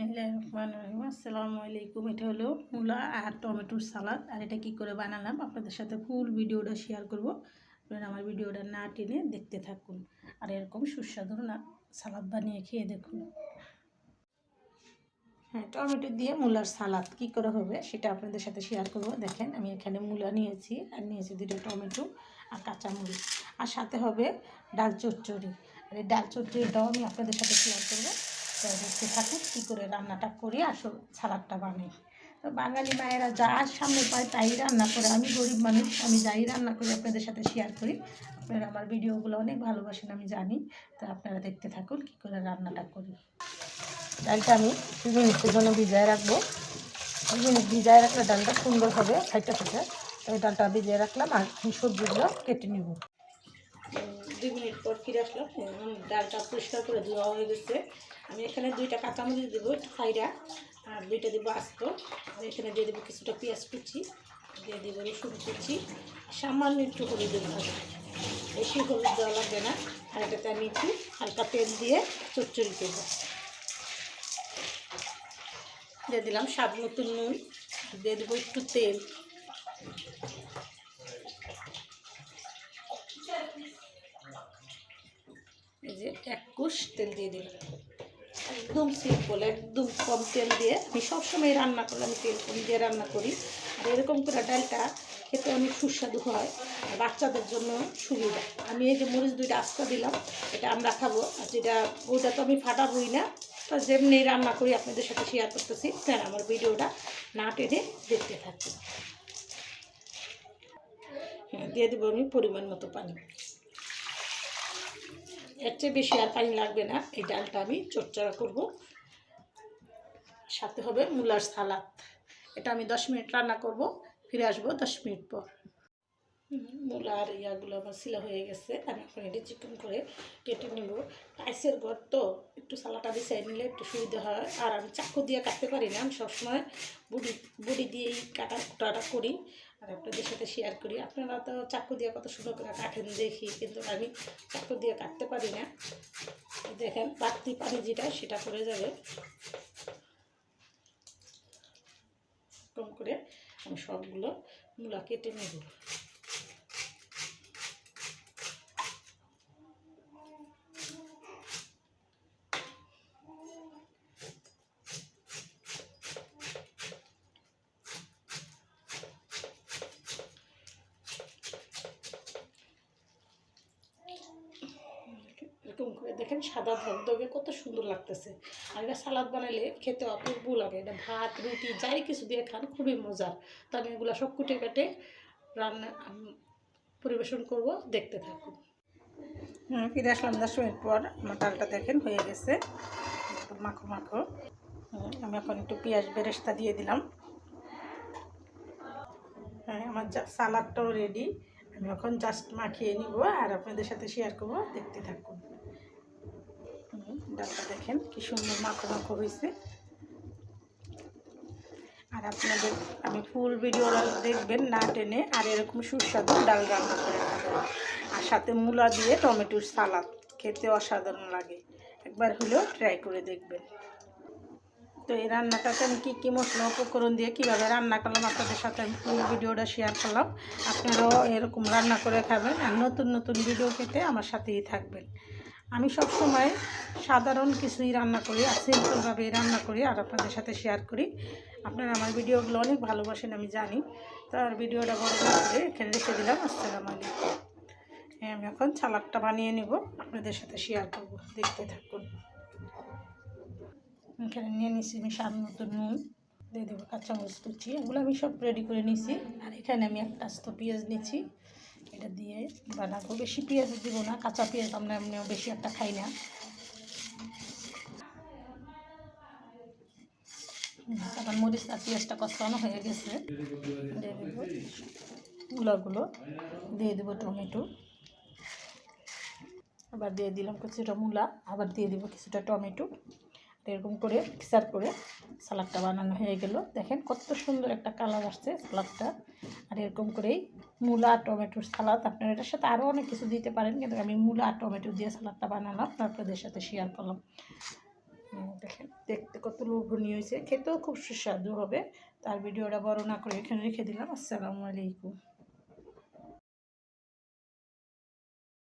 বিসমিল্লাহ আসসালামু আলাইকুম। এটা হলো মূলা আর টমেটোর সালাদ। আর এটা কি করে বানালাম? আপনাদের সাথে ফুল ভিডিওটা শেয়ার করব। আপনারা আমার ভিডিওটা না টেনে দেখতে থাকুন। আর এরকম সুস্বাদু না সালাদ বানিয়ে খেয়ে দেখুন। হ্যাঁ টমেটো দিয়ে মূলার সালাদ কি করে হবে সেটা আপনাদের সাথে শেয়ার করব। দেখেন, আমি এখানে মূলা নিয়েছি আর নিয়েছি দুটো টমেটো আর কাঁচামরিচ। আর সাথে হবে ডাল চচ্চড়ি। আর এই ডাল চচ্চড়িটাও আমি আপনাদের সাথে শেয়ার করব। দেখতে থাকুন কী করে রান্নাটা করি আসল সালাদটা বানাই। তো বাঙালি মায়েরা যা সামনে পায় তাই রান্না করে। আমি গরিব মানুষ, আমি যাই রান্না করি, আপনাদের সাথে শেয়ার করি। আপনারা আমার ভিডিওগুলো অনেক ভালোবাসেন, আমি জানি। তো আপনারা দেখতে থাকুন কী করে রান্নাটা করি। ডালটা আমি দু মিনিটের জন্য ভিজায় রাখব। দু মিনিট ভিজায় রাখলে ডালটা সুন্দর হবে খাইতে থেকে। তো ডালটা ভিজিয়ে রাখলাম আর সবজিগুলো কেটে নেব। দুই মিনিট পর ফিরে আসলাম। ডালটা পরিষ্কার করে ধোয়া হয়ে গেছে। আমি এখানে দুইটা কাঁচামরিচ দেবো, একটু খাইরা আর দুইটা দেবো আস্ত। আর এখানে দিয়ে দেবো কিছুটা পেঁয়াজ কুচি, দিয়ে দেবো রসুন কুচি। সামান্য একটু হলুদ দেবো বেশি হলুদ দেওয়া লাগবে না। আর এটাতে আমি একটু হালকা তেল দিয়ে চচ্চড়ি দেবো। দিয়ে দিলাম স্বাদ মতো নুন। দিয়ে দেবো একটু তেল। যে এক কুশ তেল দিয়ে দিলাম। একদম সিম্পল একদম কম তেল দিয়ে। আমি সবসময় রান্না করলে আমি তেল কম দিয়ে রান্না করি। আর এরকম করে ডালটা খেতে অনেক সুস্বাদু হয়। বাচ্চাদের জন্য সুবিধা। আমি এই যে মরিচ দুইটা আস্তা দিলাম, এটা আমরা খাব। আর যেটা, ওইটা তো আমি ফাটাবই না। তো যেমনি রান্না করি, আপনাদের সাথে শেয়ার করতেছি। তাই আমার ভিডিওটা না টেনে দেখতে থাকুন। হ্যাঁ দিয়ে দেবো আমি পরিমাণ মতো পানি। এর চেয়ে বেশি আর পানি লাগবে না। এই ডালটা আমি চটচড়া করব। সাথে হবে মূলার সালাদ। এটা আমি দশ মিনিট রান্না করব। ফিরে আসব দশ মিনিট পর। হুম, মূলা আর ইয়াগুলো আমার শিলা হয়ে গেছে। আমি এখন এটি চিকন করে কেটে নেব। টাইসের ঘর তো একটু সালাটা বিছাই নিলে একটু সুবিধা হয়। আর আমি চাকু দিয়ে কাটতে পারি না। আমি সবসময় বুড়ি বুড়ি দিয়েই কাটা কুটাটা করি। আর আপনাদের সাথে শেয়ার করি। আপনারা তো চাকু দিয়ে কত সুন্দর করে কাটেন দেখি, কিন্তু আমি চাকু দিয়ে কাটতে পারি না। দেখেন, বাড়তি পানি যেটা, সেটা পড়ে যাবে। কম করে আমি সবগুলো মূলা কেটে নেব। এরকম করে দেখেন সাদা ধবধবে কত সুন্দর লাগতেছে। আর এটা সালাদ বানালে খেতে অপূর্ব লাগে। এটা ভাত রুটি যাই কিছু দিয়ে খান খুবই মজার। তো আমি এগুলো সব কুটে কাটে রান্না পরিবেশন করব দেখতে থাকুন। হ্যাঁ ফিরে আসলাম দশ মিনিট পর। আমার ডালটা দেখেন হয়ে গেছে। মাখো মাখো। হুম, আমি এখন একটু পেঁয়াজ বেরেস্তা দিয়ে দিলাম। হ্যাঁ আমার সালাদটাও রেডি আমি এখন জাস্ট মাখিয়ে নিব আর আপনাদের সাথে শেয়ার করব। দেখতে থাকুন। ডালটা দেখেন কি সুন্দর মাখো মাখো হয়েছে। আর আপনাদের, আমি ফুল ভিডিওটা দেখবেন না টেনে, আর এরকম সুস্বাদু ডাল রান্না করে আর সাথে মূলা দিয়ে টমেটোর সালাদ, খেতে অসাধারণ লাগে। একবার হলেও ট্রাই করে দেখবেন। তো এই রান্নাটাতে আমি কী কী মশলা উপকরণ দিয়ে কীভাবে রান্না করলাম আপনাদের সাথে আমি ফুল ভিডিওটা শেয়ার করলাম। আপনারাও এরকম রান্না করে খাবেন, আর নতুন নতুন ভিডিও পেতে আমার সাথেই থাকবেন। আমি সব সময় সাধারণ কিছুই রান্না করি আর সিম্পলভাবেই রান্না করি আর আপনাদের সাথে শেয়ার করি। আপনারা আমার ভিডিওগুলো অনেক ভালোবাসেন, আমি জানি। তো আর ভিডিওটা বড় করে এখানে রেখে দিলাম, আসসালামু আলাইকুম। আমি এখন সালাদটা বানিয়ে নেব, আপনাদের সাথে শেয়ার করব, দেখতে থাকুন। এখানে নিয়ে নিচ্ছি আমি স্বাদ মতো নুন, দিয়ে দেবো কাঁচামরিচ কুচি, এগুলো আমি সব রেডি করে নিছি। আর এখানে আমি একটা আস্ত পেঁয়াজ নিচ্ছি এটা দিয়ে বানাবো বেশি পেঁয়াজ দিব না কাঁচা পেঁয়াজ আমরা এমনিও বেশি একটা খাই না। হুম, মরিচ আর পেঁয়াজটা কষানো হয়ে গেছে। দিয়ে দিয়ে দেবো টমেটো। আবার দিয়ে দিলাম কিছুটা মূলা আবার দিয়ে দিব কিছুটা টমেটো। এরকম করে মিক্সার করে সালাদটা বানানো হয়ে গেল। দেখেন কত সুন্দর একটা কালার আসছে সালাদটা। আর এরকম করেই মূলা, টমেটোর সালাদ, আপনারা এটার সাথে আরও অনেক কিছু দিতে পারেন। কিন্তু আমি মূলা আর টমেটো দিয়ে সালাদটা বানালাম, আপনাদের সাথে শেয়ার করলাম। দেখেন, দেখতে কত লোভনীয় হয়েছে। খেতেও খুব সুস্বাদু হবে। তার ভিডিওটা বড় না করে এখানে রেখে দিলাম। আসসালামু আলাইকুম।